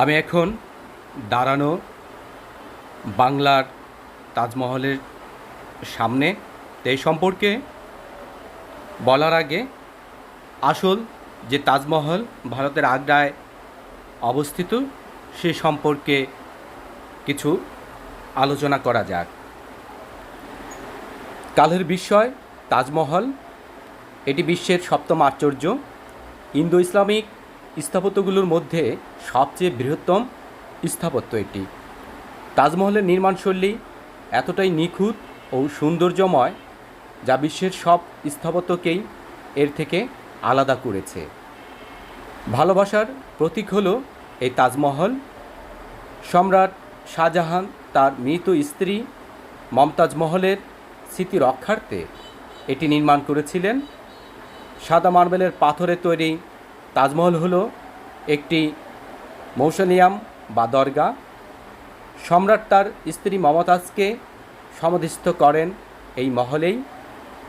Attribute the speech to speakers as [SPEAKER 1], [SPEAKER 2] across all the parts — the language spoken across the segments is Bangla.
[SPEAKER 1] আমি এখন দাঁড়ানো বাংলার তাজমহলের সামনে। এই সম্পর্কে বলার আগে আসল যে তাজমহল ভারতের আগ্রায় অবস্থিত, সে সম্পর্কে কিছু আলোচনা করা যাক। কালের বিস্ময়, তাজমহল, এটি বিশ্বের সপ্তম আশ্চর্য ইন্দো ইসলামিক স্থাপত্যগুলোর মধ্যে সবচেয়ে বৃহত্তম স্থাপত্য এটি। তাজমহলের নির্মাণশৈলী এতটাই নিখুঁত ও সৌন্দর্যময় যা বিশ্বের সব স্থাপত্যকেই এর থেকে আলাদা করেছে। ভালোবাসার প্রতীক হলো এই তাজমহল। সম্রাট শাহজাহান তার মৃত স্ত্রী মমতাজ মহলের স্মৃতি রক্ষার্থে এটি নির্মাণ করেছিলেন। সাদা মার্বেলের পাথরে তৈরি তাজমহল হলো একটি মৌসনিয়াম বা দরগা। সম্রাট তার স্ত্রী মমতাজকে সমাধিস্থ করেন এই মহলেই।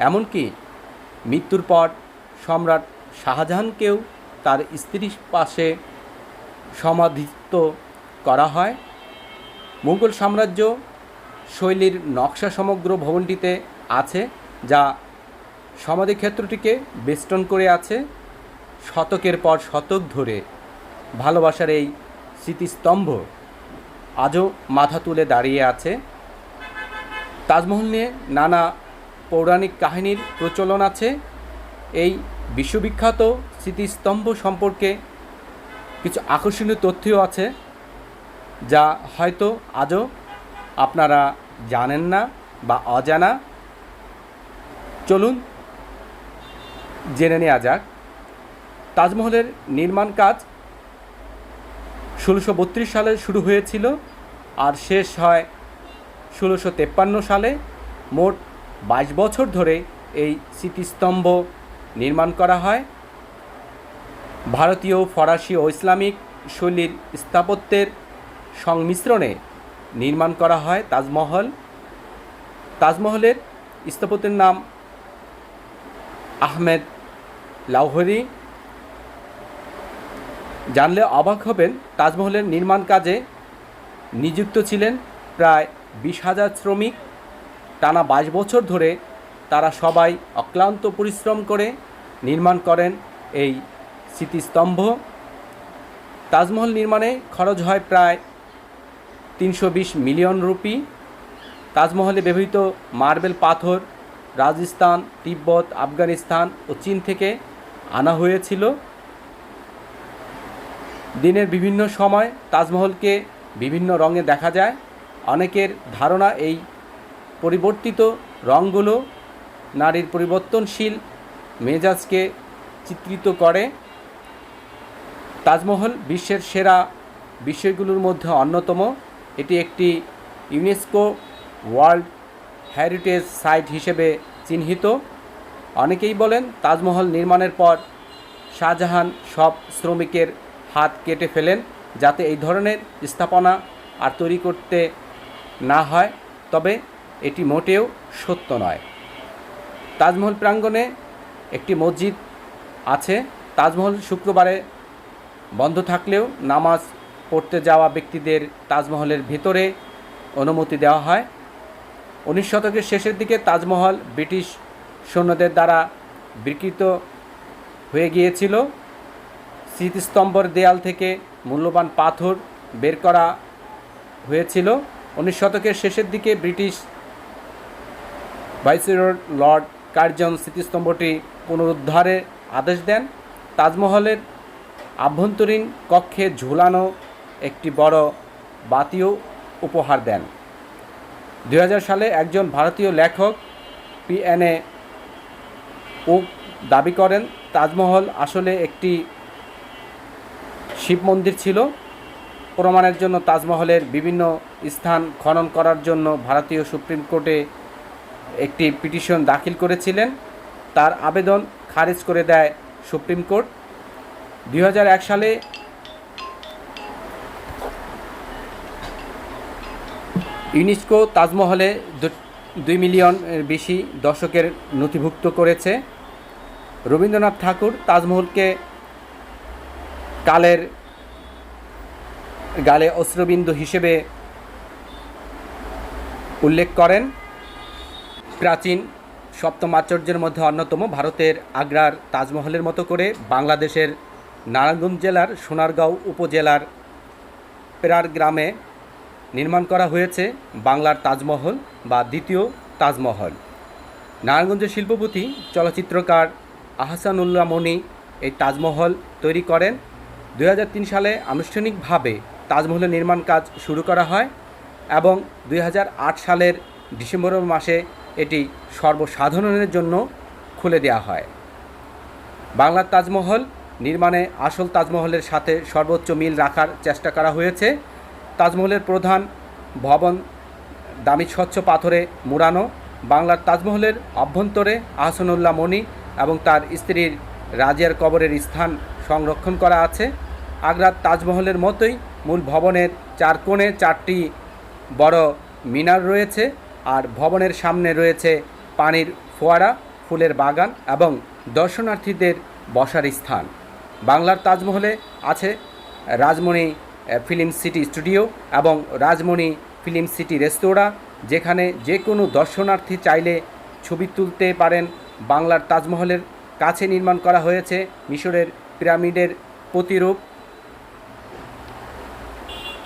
[SPEAKER 1] এমনকি মৃত্যুর পর সম্রাট শাহজাহানকেও তার স্ত্রীর পাশে সমাধিস্থ করা হয়। মুঘল সাম্রাজ্য শৈলীর নকশা সমগ্র ভবনটিতে আছে, যা সমাধিক্ষেত্রটিকে বেষ্টন করে আছে। শতকের পর শতক ধরে ভালোবাসার এই স্মৃতিস্তম্ভ আজও মাথা তুলে দাঁড়িয়ে আছে। তাজমহল নিয়ে নানা পৌরাণিক কাহিনীর প্রচলন আছে। এই বিশ্ববিখ্যাত স্মৃতিস্তম্ভ সম্পর্কে কিছু আকর্ষণীয় তথ্যও আছে, যা হয়তো আজও আপনারা জানেন না বা অজানা। চলুন জেনে নেওয়া যাক। তাজমহলের নির্মাণ কাজ ষোলোশো বত্রিশ সালে শুরু হয়েছিল আর শেষ হয় ষোলোশো সালে। মোট বাইশ বছর ধরে এই স্মৃতিস্তম্ভ নির্মাণ করা হয়। ভারতীয়, ফরাসি ও ইসলামিক শৈলীর স্থাপত্যের সংমিশ্রণে নির্মাণ করা হয় তাজমহল। তাজমহলের স্থাপত্যের নাম আহমেদ লাহোরি জানলে অবাক হবেন তাজমহলের নির্মাণ কাজে নিযুক্ত ছিলেন প্রায় বিশ হাজার শ্রমিক। টানা বাইশ বছর ধরে তারা সবাই অক্লান্ত পরিশ্রম করে নির্মাণ করেন এই স্মৃতিস্তম্ভ। তাজমহল নির্মাণে খরচ হয় প্রায় তিনশো বিশ মিলিয়ন রুপি। তাজমহলে ব্যবহৃত মার্বেল পাথর, রাজস্থান, তিব্বত, আফগানিস্তান ও চীন থেকে আনা হয়েছিল। দিনের বিভিন্ন সময় তাজমহলকে বিভিন্ন রঙে দেখা যায়। অনেকের ধারণা এই পরিবর্তিত রঙগুলো নারীর পরিবর্তনশীল মেজাজকে চিত্রিত করে। তাজমহল বিশ্বের সেরা বিষয়গুলোর মধ্যে অন্যতম। এটি একটি ইউনেস্কো ওয়ার্ল্ড হেরিটেজ সাইট হিসেবে চিহ্নিত। অনেকেই বলেন তাজমহল নির্মাণের পর শাহজাহান সব শ্রমিকের হাত কেটে ফেলেন যাতে এই ধরনের স্থাপনা আর তৈরি করতে না হয়, তবে এটি মোটেও সত্য নয়। তাজমহল প্রাঙ্গণে একটি মসজিদ আছে। তাজমহল শুক্রবারে বন্ধ থাকলেও নামাজ পড়তে যাওয়া ব্যক্তিদের তাজমহলের ভেতরে অনুমতি দেওয়া হয়। উনিশ শতকের শেষের দিকে তাজমহল ব্রিটিশ সৈন্যদের দ্বারা বিকৃত হয়ে গিয়েছিল। স্মৃতিস্তম্ভর দেয়াল থেকে মূল্যবান পাথর বের করা হয়েছিল। উনিশ শতকের শেষের দিকে ব্রিটিশ ভাইসরয় লর্ড কার্জন স্মৃতিস্তম্ভটি পুনরুদ্ধারের আদেশ দেন। তাজমহলের আভ্যন্তরীণ কক্ষে ঝুলানো একটি বড় বাতিও উপহার দেন। দু হাজার সালে একজন ভারতীয় লেখক পিএনএ ও দাবি করেন, তাজমহল আসলে একটি শিব মন্দির ছিল। প্রমাণের জন্য তাজমহলের বিভিন্ন স্থান খনন করার জন্য ভারতীয় সুপ্রিম কোর্টে একটি পিটিশন দাখিল করেছিলেন। তার আবেদন খারিজ করে দেয় সুপ্রিম কোর্ট। দুই হাজার এক সালে ইউনেস্কো তাজমহলে দুই মিলিয়ন বেশি দর্শকের নথিভুক্ত করেছে। রবীন্দ্রনাথ ঠাকুর তাজমহলকে কালের গালে অস্ত্রবিন্দু হিসেবে উল্লেখ করেন। প্রাচীন সপ্তম আশ্চর্যের মধ্যে অন্যতম ভারতের আগ্রার তাজমহলের মতো করে বাংলাদেশের নারায়ণগঞ্জ জেলার সোনারগাঁও উপজেলার পেরার গ্রামে নির্মাণ করা হয়েছে বাংলার তাজমহল বা দ্বিতীয় তাজমহল। নারায়ণগঞ্জের শিল্পপতি, চলচ্চিত্রকার আহসানুল্লাহ মনি এই তাজমহল তৈরি করেন। দুই হাজার তিন সালে আনুষ্ঠানিকভাবে তাজমহলের নির্মাণ কাজ শুরু করা হয় এবং দুই হাজার আট সালের ডিসেম্বর মাসে এটি সর্বসাধারণের জন্য খুলে দেওয়া হয়। বাংলার তাজমহল নির্মাণে আসল তাজমহলের সাথে সর্বোচ্চ মিল রাখার চেষ্টা করা হয়েছে। তাজমহলের প্রধান ভবন দামি স্বচ্ছ পাথরে মুড়ানো, বাংলার তাজমহলের অভ্যন্তরে আহসানুল্লাহ মণি এবং তার স্ত্রীর রাজিয়ার কবরের স্থান সংরক্ষণ করা আছে। আগ্রার তাজমহলের মতোই মূল ভবনের চার কোণে চারটি বড় মিনার রয়েছে আর ভবনের সামনে রয়েছে পানির ফোয়ারা, ফুলের বাগান এবং দর্শনার্থীদের বসার স্থান। বাংলার তাজমহলে আছে রাজমণি ফিল্ম সিটি স্টুডিও এবং রাজমণি ফিল্ম সিটি রেস্তোরাঁ, যেখানে যে কোনো দর্শনার্থী চাইলে ছবি তুলতে পারেন। বাংলার তাজমহলের কাছে নির্মাণ করা হয়েছে মিশরের পিরামিডের প্রতিরূপ